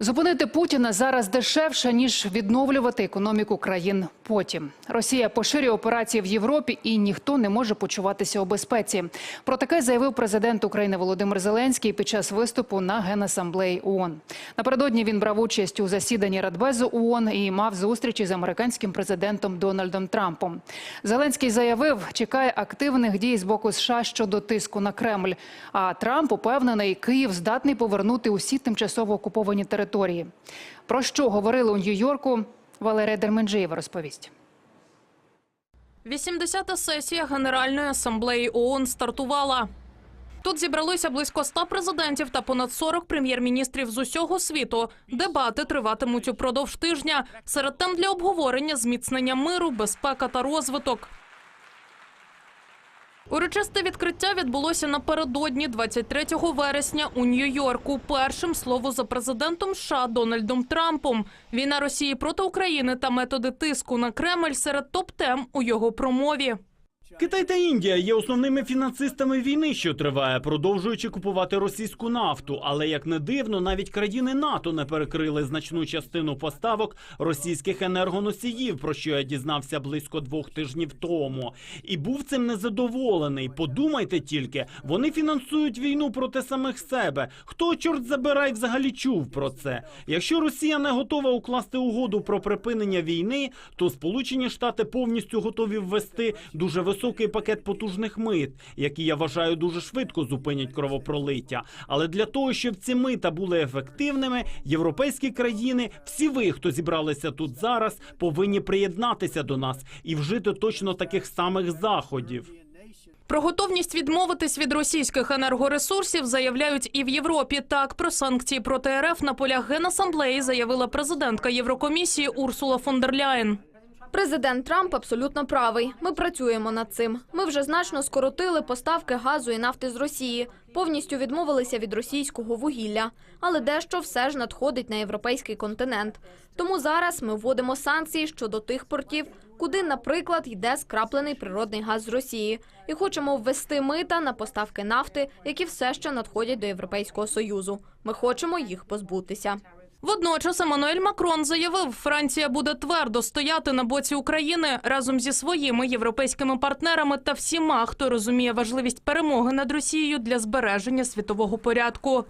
Зупинити Путіна зараз дешевше ніж відновлювати економіку країн. Потім Росія поширює операції в Європі, і ніхто не може почуватися у безпеці. Про таке заявив президент України Володимир Зеленський під час виступу на генасамблеї ООН. Напередодні він брав участь у засіданні Радбезу ООН і мав зустрічі з американським президентом Дональдом Трампом. Зеленський заявив, чекає активних дій з боку США щодо тиску на Кремль. А Трамп упевнений, Київ здатний повернути усі тимчасово окуповані території. Про що говорили у Нью-Йорку? Валерія Дерменджиєва розповість. 80-та сесія Генеральної асамблеї ООН стартувала. Тут зібралися близько 100 президентів та понад 40 прем'єр-міністрів з усього світу. Дебати триватимуть упродовж тижня. Серед тем для обговорення зміцнення миру, безпека та розвиток. Урочисте відкриття відбулося напередодні 23 вересня у Нью-Йорку. Першим слово за президентом США Дональдом Трампом. Війна Росії проти України та методи тиску на Кремль серед топ-тем у його промові. Китай та Індія є основними фінансистами війни, що триває, продовжуючи купувати російську нафту. Але як не дивно, навіть країни НАТО не перекрили значну частину поставок російських енергоносіїв, про що я дізнався близько двох тижнів тому. І був цим незадоволений. Подумайте тільки, вони фінансують війну проти самих себе. Хто чорт забирай взагалі чув про це? Якщо Росія не готова укласти угоду про припинення війни, то Сполучені Штати повністю готові ввести дуже високий пакет потужних мит, які я вважаю дуже швидко зупинять кровопролиття. Але для того, щоб ці мита були ефективними, європейські країни, всі ви, хто зібралися тут зараз, повинні приєднатися до нас і вжити точно таких самих заходів. Про готовність відмовитись від російських енергоресурсів заявляють і в Європі. Так про санкції проти РФ на полях генасамблеї заявила президентка Єврокомісії Урсула фон дер Ляєн. Президент Трамп абсолютно правий. Ми працюємо над цим. Ми вже значно скоротили поставки газу і нафти з Росії, повністю відмовилися від російського вугілля, але дещо все ж надходить на європейський континент. Тому зараз ми вводимо санкції щодо тих портів, куди, наприклад, йде скраплений природний газ з Росії, і хочемо ввести мита на поставки нафти, які все ще надходять до Європейського союзу. Ми хочемо їх позбутися. Водночас Еммануель Макрон заявив, Франція буде твердо стояти на боці України разом зі своїми європейськими партнерами та всіма, хто розуміє важливість перемоги над Росією для збереження світового порядку.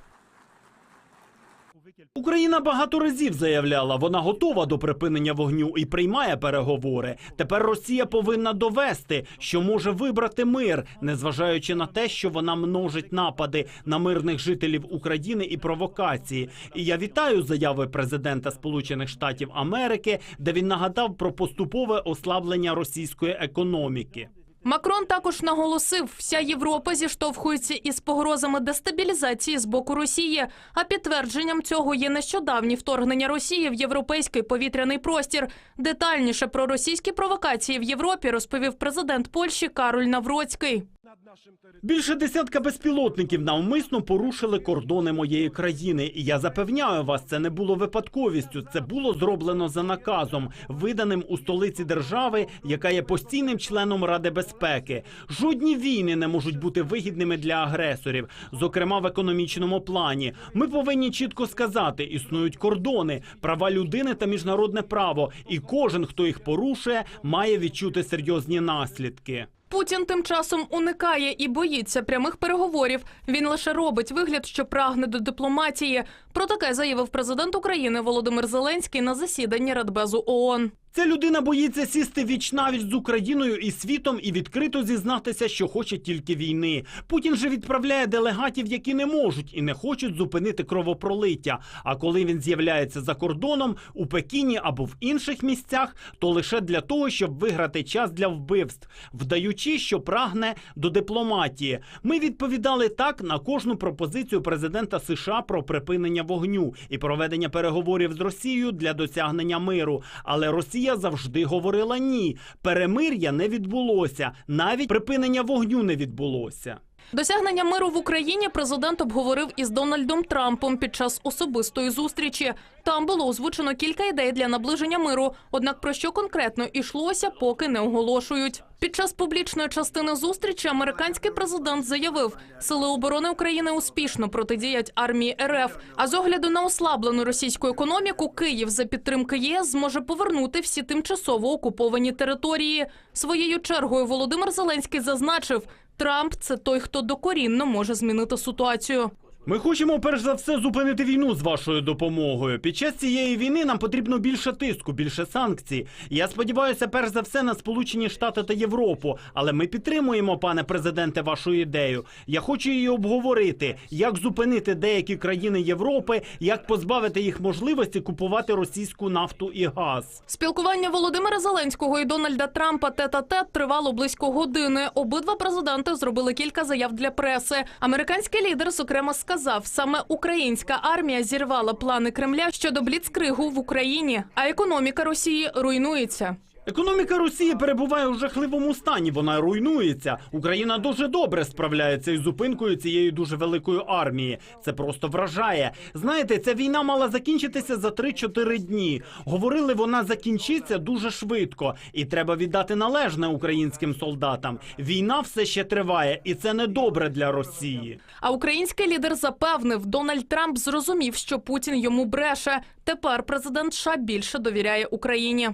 Україна багато разів заявляла, вона готова до припинення вогню і приймає переговори. Тепер Росія повинна довести, що може вибрати мир, незважаючи на те, що вона множить напади на мирних жителів України і провокації. І я вітаю заяви президента Сполучених Штатів Америки, де він нагадав про поступове ослаблення російської економіки. Макрон також наголосив, вся Європа зіштовхується із погрозами дестабілізації з боку Росії. А підтвердженням цього є нещодавні вторгнення Росії в європейський повітряний простір. Детальніше про російські провокації в Європі розповів президент Польщі Кароль Навроцький. Більше десятка безпілотників навмисно порушили кордони моєї країни. І я запевняю вас, це не було випадковістю. Це було зроблено за наказом, виданим у столиці держави, яка є постійним членом Ради безпеки. Жодні війни не можуть бути вигідними для агресорів, зокрема в економічному плані. Ми повинні чітко сказати: існують кордони, права людини та міжнародне право, і кожен, хто їх порушує, має відчути серйозні наслідки. Путін тим часом уникає і боїться прямих переговорів. Він лише робить вигляд, що прагне до дипломатії. Про таке заявив президент України Володимир Зеленський на засіданні Радбезу ООН. Ця людина боїться сісти віч з Україною і світом і відкрито зізнатися, що хоче тільки війни. Путін же відправляє делегатів, які не можуть і не хочуть зупинити кровопролиття. А коли він з'являється за кордоном у Пекіні або в інших місцях, то лише для того, щоб виграти час для вбивств, вдаючи, що прагне до дипломатії. Ми відповідали так на кожну пропозицію президента США про припинення вогню і проведення переговорів з Росією для досягнення миру. Але Росія завжди говорила ні. Перемир'я не відбулося, навіть припинення вогню не відбулося. Досягнення миру в Україні президент обговорив із Дональдом Трампом під час особистої зустрічі. Там було озвучено кілька ідей для наближення миру. Однак про що конкретно йшлося, поки не оголошують. Під час публічної частини зустрічі американський президент заявив, сили оборони України успішно протидіять армії РФ. А з огляду на ослаблену російську економіку, Київ за підтримки ЄС зможе повернути всі тимчасово окуповані території. Своєю чергою Володимир Зеленський зазначив, Трамп це той, хто докорінно може змінити ситуацію. Ми хочемо перш за все зупинити війну з вашою допомогою. Під час цієї війни нам потрібно більше тиску, більше санкцій. Я сподіваюся, перш за все на Сполучені Штати та Європу. Але ми підтримуємо, пане президенте, вашу ідею. Я хочу її обговорити, як зупинити деякі країни Європи, як позбавити їх можливості купувати російську нафту і газ. Спілкування Володимира Зеленського і Дональда Трампа тет-а-тет тривало близько години. Обидва президенти зробили кілька заяв для преси. Американський лідер, зокрема, сказав, саме українська армія зірвала плани Кремля щодо бліцкригу в Україні, а економіка Росії руйнується. Економіка Росії перебуває у жахливому стані. Вона руйнується. Україна дуже добре справляється із зупинкою цієї дуже великої армії. Це просто вражає. Знаєте, ця війна мала закінчитися за 3-4 дні. Говорили, вона закінчиться дуже швидко, і треба віддати належне українським солдатам. Війна все ще триває, і це не добре для Росії. А український лідер запевнив, Дональд Трамп зрозумів, що Путін йому бреше. Тепер президент США більше довіряє Україні.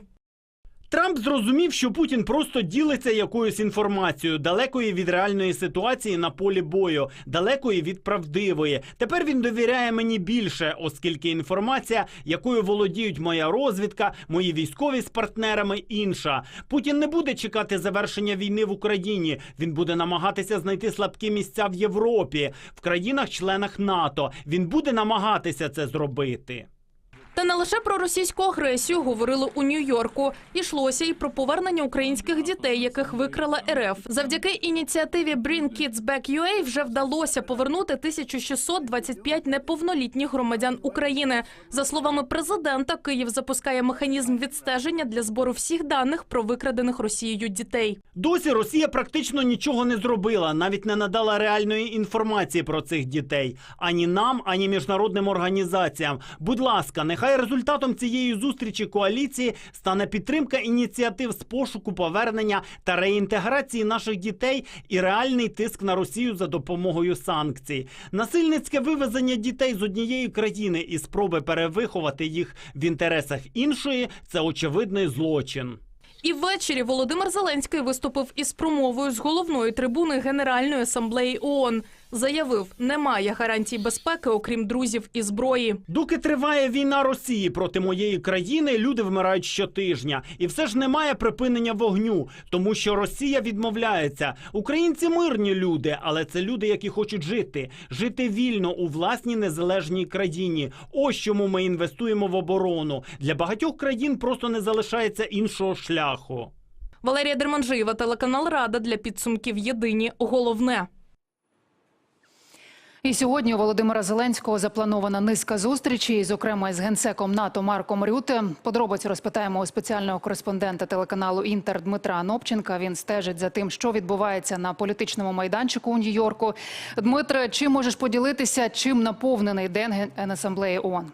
Трамп зрозумів, що Путін просто ділиться якоюсь інформацією, далекої від реальної ситуації на полі бою, далекої від правдивої. Тепер він довіряє мені більше, оскільки інформація, якою володіють моя розвідка, мої військові з партнерами, інша. Путін не буде чекати завершення війни в Україні. Він буде намагатися знайти слабкі місця в Європі, в країнах-членах НАТО. Він буде намагатися це зробити. Не лише про російську агресію говорили у Нью-Йорку. Ішлося і про повернення українських дітей, яких викрала РФ. Завдяки ініціативі Bring Kids Back UA вже вдалося повернути 1625 неповнолітніх громадян України. За словами президента, Київ запускає механізм відстеження для збору всіх даних про викрадених Росією дітей. Досі Росія практично нічого не зробила, навіть не надала реальної інформації про цих дітей ані нам, ані міжнародним організаціям. Будь ласка, нехай результатом цієї зустрічі коаліції стане підтримка ініціатив з пошуку повернення та реінтеграції наших дітей і реальний тиск на Росію за допомогою санкцій. Насильницьке вивезення дітей з однієї країни і спроби перевиховати їх в інтересах іншої це очевидний злочин. І ввечері Володимир Зеленський виступив із промовою з головної трибуни Генеральної асамблеї ООН. Заявив, немає гарантій безпеки, окрім друзів і зброї. Доки триває війна Росії проти моєї країни, люди вмирають щотижня, і все ж немає припинення вогню, тому що Росія відмовляється. Українці мирні люди, але це люди, які хочуть жити, жити вільно у власній незалежній країні. Ось чому ми інвестуємо в оборону. Для багатьох країн просто не залишається іншого шляху. Валерія Дерманжиєва, телеканал Рада для підсумків. Єдині головне. І сьогодні у Володимира Зеленського запланована низка зустрічей, зокрема з генсеком НАТО Марком Рюте. Подробиці розпитаємо у спеціального кореспондента телеканалу Інтер Дмитра Нопченка. Він стежить за тим, що відбувається на політичному майданчику у Нью-Йорку. Дмитре, чи можеш поділитися, чим наповнений день Генасамблеї ООН?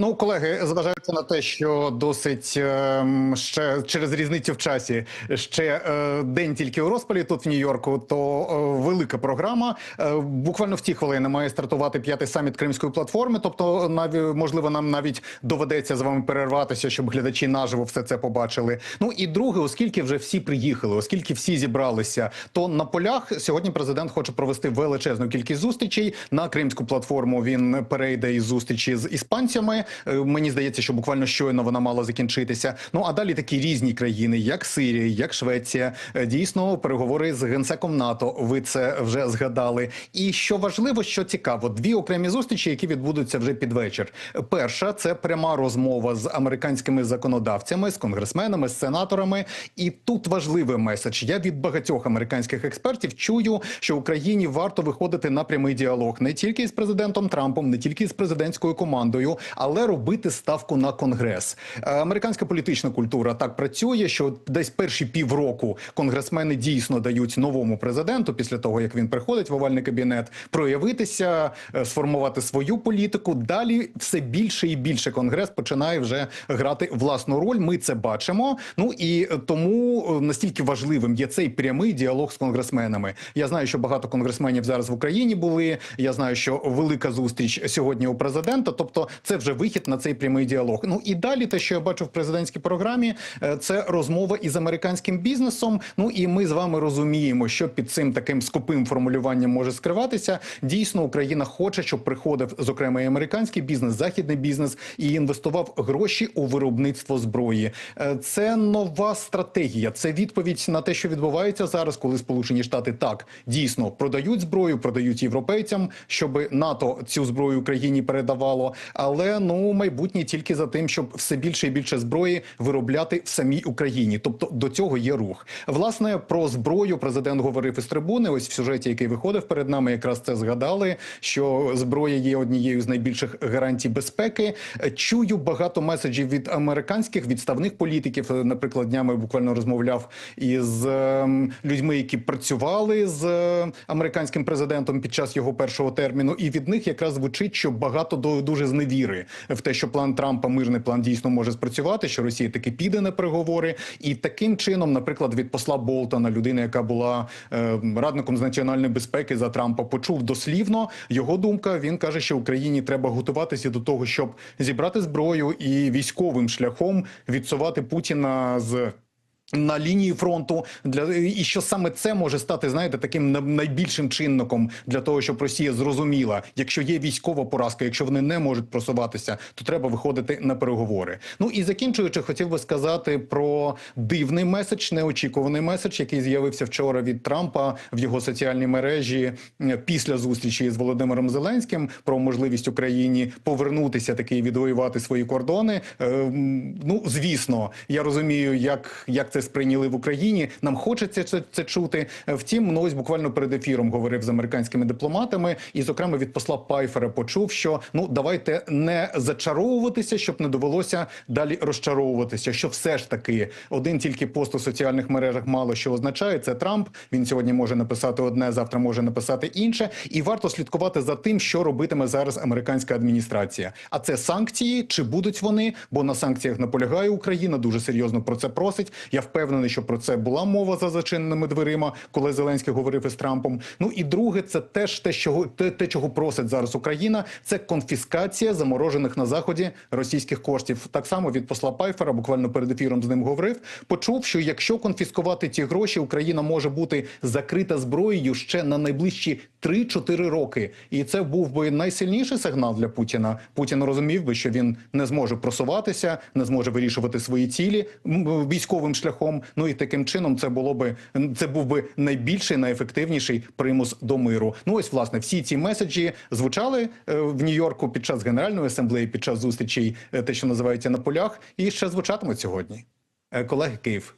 Ну, колеги, зважаючи на те, що досить ем, ще через різницю в часі ще е, день тільки у розпалі тут в Нью-Йорку, то е, велика програма. Е, буквально в ці хвилини має стартувати п'ятий саміт Кримської платформи. Тобто, наві, можливо, нам навіть доведеться з вами перерватися, щоб глядачі наживо все це побачили. Ну і друге, оскільки вже всі приїхали, оскільки всі зібралися, то на полях сьогодні президент хоче провести величезну кількість зустрічей на Кримську платформу. Він перейде із зустрічі з іспанцями. Е, Мені здається, що буквально щойно вона мала закінчитися. Ну а далі такі різні країни, як Сирія, як Швеція, Е, дійсно переговори з генсеком НАТО. Ви це вже згадали. І що важливо, що цікаво, дві окремі зустрічі, які відбудуться вже під вечір. Перша це пряма розмова з американськими законодавцями, з конгресменами, з сенаторами. І тут важливий меседж. Я від багатьох американських експертів чую, що Україні варто виходити на прямий діалог не тільки з президентом Трампом, не тільки з президентською командою, але але робити ставку на конгрес. Е, Американська політична культура так працює, що десь перші півроку конгресмени дійсно дають новому президенту після того, як він приходить в овальний кабінет, проявитися, е, сформувати свою політику. Далі все більше і більше конгрес починає вже грати власну роль. Ми це бачимо. Ну і тому е, настільки важливим є цей прямий діалог з конгресменами. Я знаю, що багато конгресменів зараз в Україні були. Я знаю, що велика зустріч сьогодні у президента. Тобто, це вже вихід на цей прямий діалог. Ну і далі, те, що я бачу в президентській програмі, е, це розмова із американським бізнесом. Ну і ми з вами розуміємо, що під цим таким скупим формулюванням може скриватися. Дійсно, Україна хоче, щоб приходив зокрема і американський бізнес, західний бізнес і інвестував гроші у виробництво зброї. Е, Це нова стратегія. Це відповідь на те, що відбувається зараз, коли Сполучені Штати так дійсно продають зброю, продають європейцям, щоб НАТО цю зброю Україні передавало. Але ну майбутнє тільки за тим, щоб все більше і більше зброї виробляти в самій Україні. Тобто до цього є рух. Власне про зброю президент говорив із трибуни. Ось в сюжеті, який виходив перед нами, якраз це згадали. Що зброя є однією з найбільших гарантій безпеки. Чую багато меседжів від американських відставних політиків. Наприклад, днями буквально розмовляв із ем, людьми, які працювали з е, американським президентом під час його першого терміну, і від них якраз звучить, що багато до дуже зневіри в те, що план Трампа мирний план дійсно може спрацювати, що Росія таки піде на переговори, і таким чином, наприклад, від посла Болтона, людина, яка була е, радником з національної безпеки за Трампа, почув дослівно його думка. Він каже, що Україні треба готуватися до того, щоб зібрати зброю і військовим шляхом відсувати Путіна з. На лінії фронту для і що саме це може стати, знаєте, таким на- найбільшим чинником для того, щоб Росія зрозуміла, якщо є військова поразка, якщо вони не можуть просуватися, то треба виходити на переговори. Ну і закінчуючи, хотів би сказати про дивний меседж, неочікуваний меседж, який з'явився вчора від Трампа в його соціальній мережі е, після зустрічі з Володимиром Зеленським про можливість Україні повернутися таки відвоювати свої кордони. Е, Ну звісно, я розумію, як, як це сприйняли в Україні. Нам хочеться це, це чути. Е, Втім, ну ось буквально перед ефіром говорив з американськими дипломатами, і зокрема від посла Пайфера почув, що ну давайте не зачаровуватися, щоб не довелося далі розчаровуватися. Що все ж таки один тільки пост у соціальних мережах мало що означає. Це Трамп. Він сьогодні може написати одне, завтра може написати інше, і варто слідкувати за тим, що робитиме зараз американська адміністрація. А це санкції, чи будуть вони? Бо на санкціях наполягає Україна. Дуже серйозно про це просить. Я впевнений, що про це була мова за зачиненими дверима, коли Зеленський говорив із Трампом. Ну і друге, це теж те, що те, те, чого просить зараз Україна, це конфіскація заморожених на заході російських коштів. Так само від посла Пайфера, буквально перед ефіром з ним говорив. Почув, що якщо конфіскувати ті гроші, Україна може бути закрита зброєю ще на найближчі 3-4 роки. І це був би найсильніший сигнал для Путіна. Путін розумів би, що він не зможе просуватися, не зможе вирішувати свої цілі військовим шляхом. Ну і таким чином це було би це був би найбільший, найефективніший примус до миру. Ну ось власне всі ці меседжі звучали е, в Нью-Йорку під час генеральної асамблеї, під час зустрічей, е, те, що називається на полях, і ще звучатимуть сьогодні. Е, Колеги Київ.